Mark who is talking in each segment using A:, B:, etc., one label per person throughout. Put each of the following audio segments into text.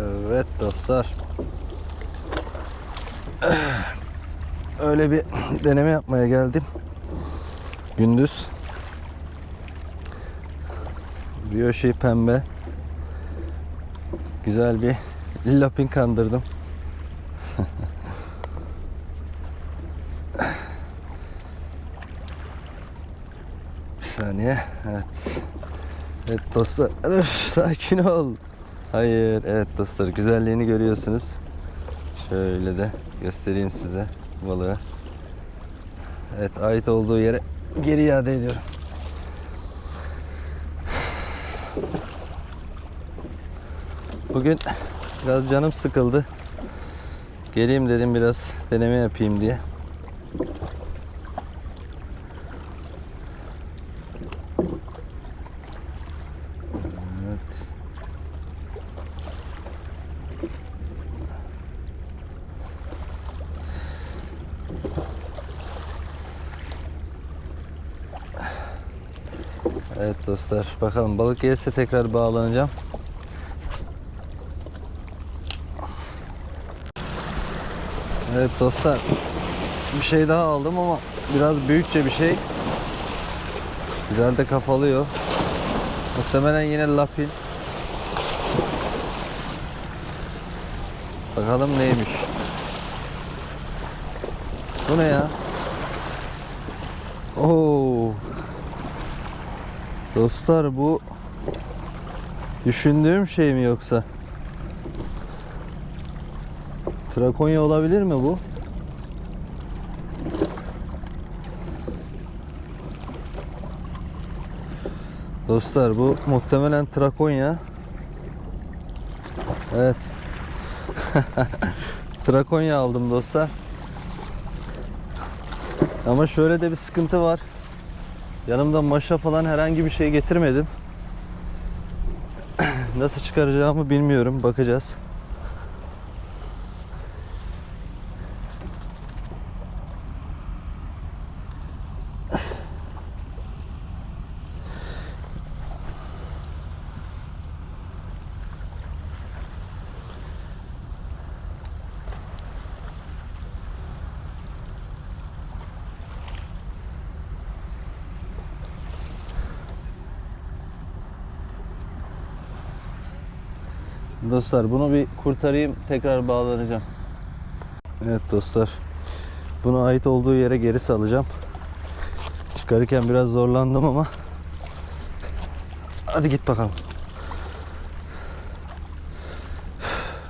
A: Evet dostlar. Öyle bir deneme yapmaya geldim. Gündüz. Ryoshi pembe. Güzel bir lapin kandırdım. Bir saniye. Evet. Evet dostlar. Dur, sakin ol. Hayır. Evet dostlar. Güzelliğini görüyorsunuz. Şöyle de göstereyim size balığı. Evet ait olduğu yere geri iade ediyorum. Bugün biraz canım sıkıldı. Geleyim dedim biraz deneme yapayım diye. Evet. Evet dostlar bakalım balık gelirse tekrar bağlanacağım. Evet dostlar bir şey daha aldım ama biraz büyükçe bir şey. Güzel de kapalıyor. Muhtemelen yine lapin. Bakalım neymiş. Bu ne ya? Oo. Dostlar bu düşündüğüm şey mi yoksa? Trakonya olabilir mi bu? Dostlar bu muhtemelen Trakonya. Evet. Trakonya aldım dostlar. Ama şöyle de bir sıkıntı var. Yanımda maşa falan herhangi bir şey getirmedim. Nasıl çıkaracağımı bilmiyorum. Bakacağız. Dostlar bunu bir kurtarayım tekrar bağlanacağım. Evet dostlar. Bunu ait olduğu yere geri salacağım. Çıkarırken biraz zorlandım ama Hadi git bakalım.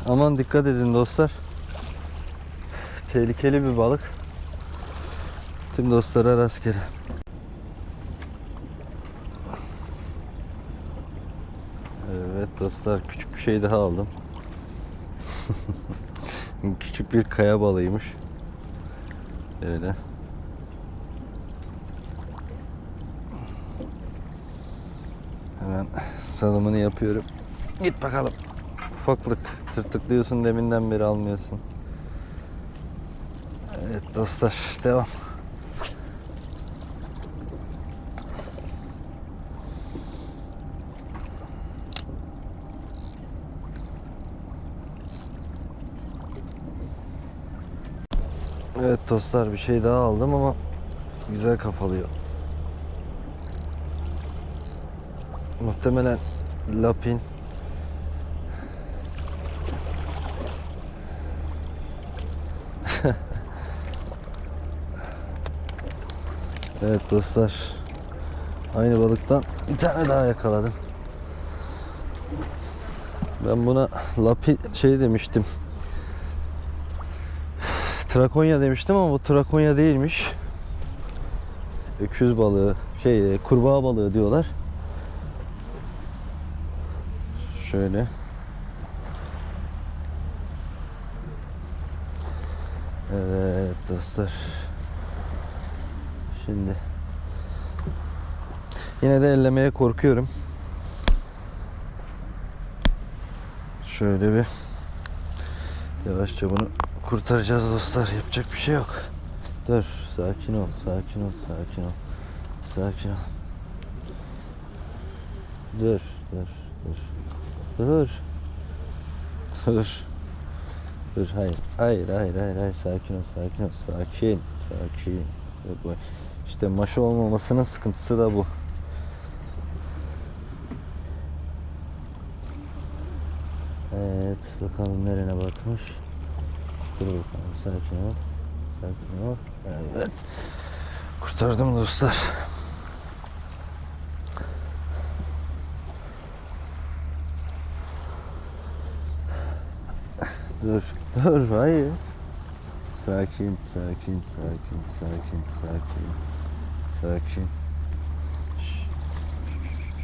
A: Aman dikkat edin dostlar. Tehlikeli bir balık. Tüm dostlara rastgele. Evet dostlar küçük bir şey daha aldım. küçük bir kaya balığıymış. Öyle. Hemen salımını yapıyorum. Git bakalım. Ufaklık tırtıklıyorsun deminden beri almıyorsun. Evet dostlar devam. Evet dostlar bir şey daha aldım ama güzel kafalıyor. Muhtemelen lapin. evet dostlar. Aynı balıktan bir tane daha yakaladım. Ben buna lapi şey demiştim. Trakonya demiştim ama bu trakonya değilmiş. Öküz balığı, şey kurbağa balığı diyorlar. Şöyle. Evet dostlar. Şimdi yine de ellemeye korkuyorum. Şöyle bir yavaşça bunu kurtaracağız dostlar. Yapacak bir şey yok. Dur, sakin ol, sakin ol, sakin ol. Sakin ol. Dur, dur, dur. Dur. Dur. Dur hayır. Hayır hayır hayır hayır sakin ol sakin ol sakin sakin. Yok, bu- İşte maşa olmamasının sıkıntısı da bu. Evet bakalım nerene batmış. Dur bakalım sakin ol. Sakin ol. Evet. Kurtardım dostlar. Dur, dur, hayır. Sakin, sakin, sakin, sakin, sakin. Sakin.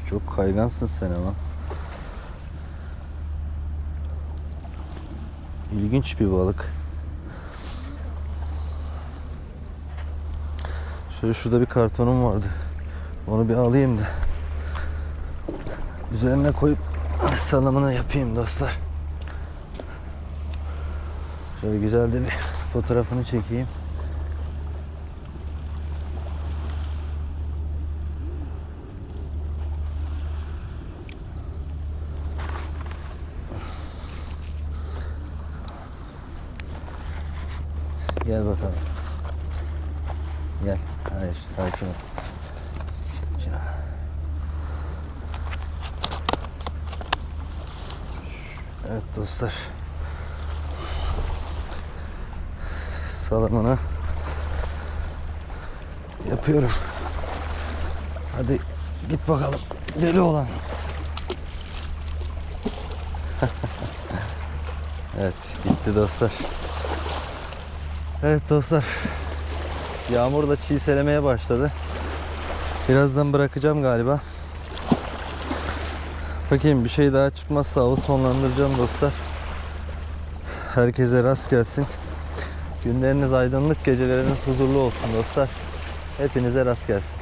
A: Çok kaygansın sen ama. İlginç bir balık. Şöyle şurada bir kartonum vardı. Onu bir alayım da. Üzerine koyup salamını yapayım dostlar. Şöyle güzel de bir fotoğrafını çekeyim. Gel bakalım. Gel. Hayır, sakin ol. Evet dostlar. Salamını yapıyorum. Hadi git bakalım. Deli olan. evet gitti dostlar. Evet dostlar. Yağmur da çiğselemeye başladı. Birazdan bırakacağım galiba. Bakayım bir şey daha çıkmazsa avı sonlandıracağım dostlar. Herkese rast gelsin. Günleriniz aydınlık, geceleriniz huzurlu olsun dostlar. Hepinize rast gelsin.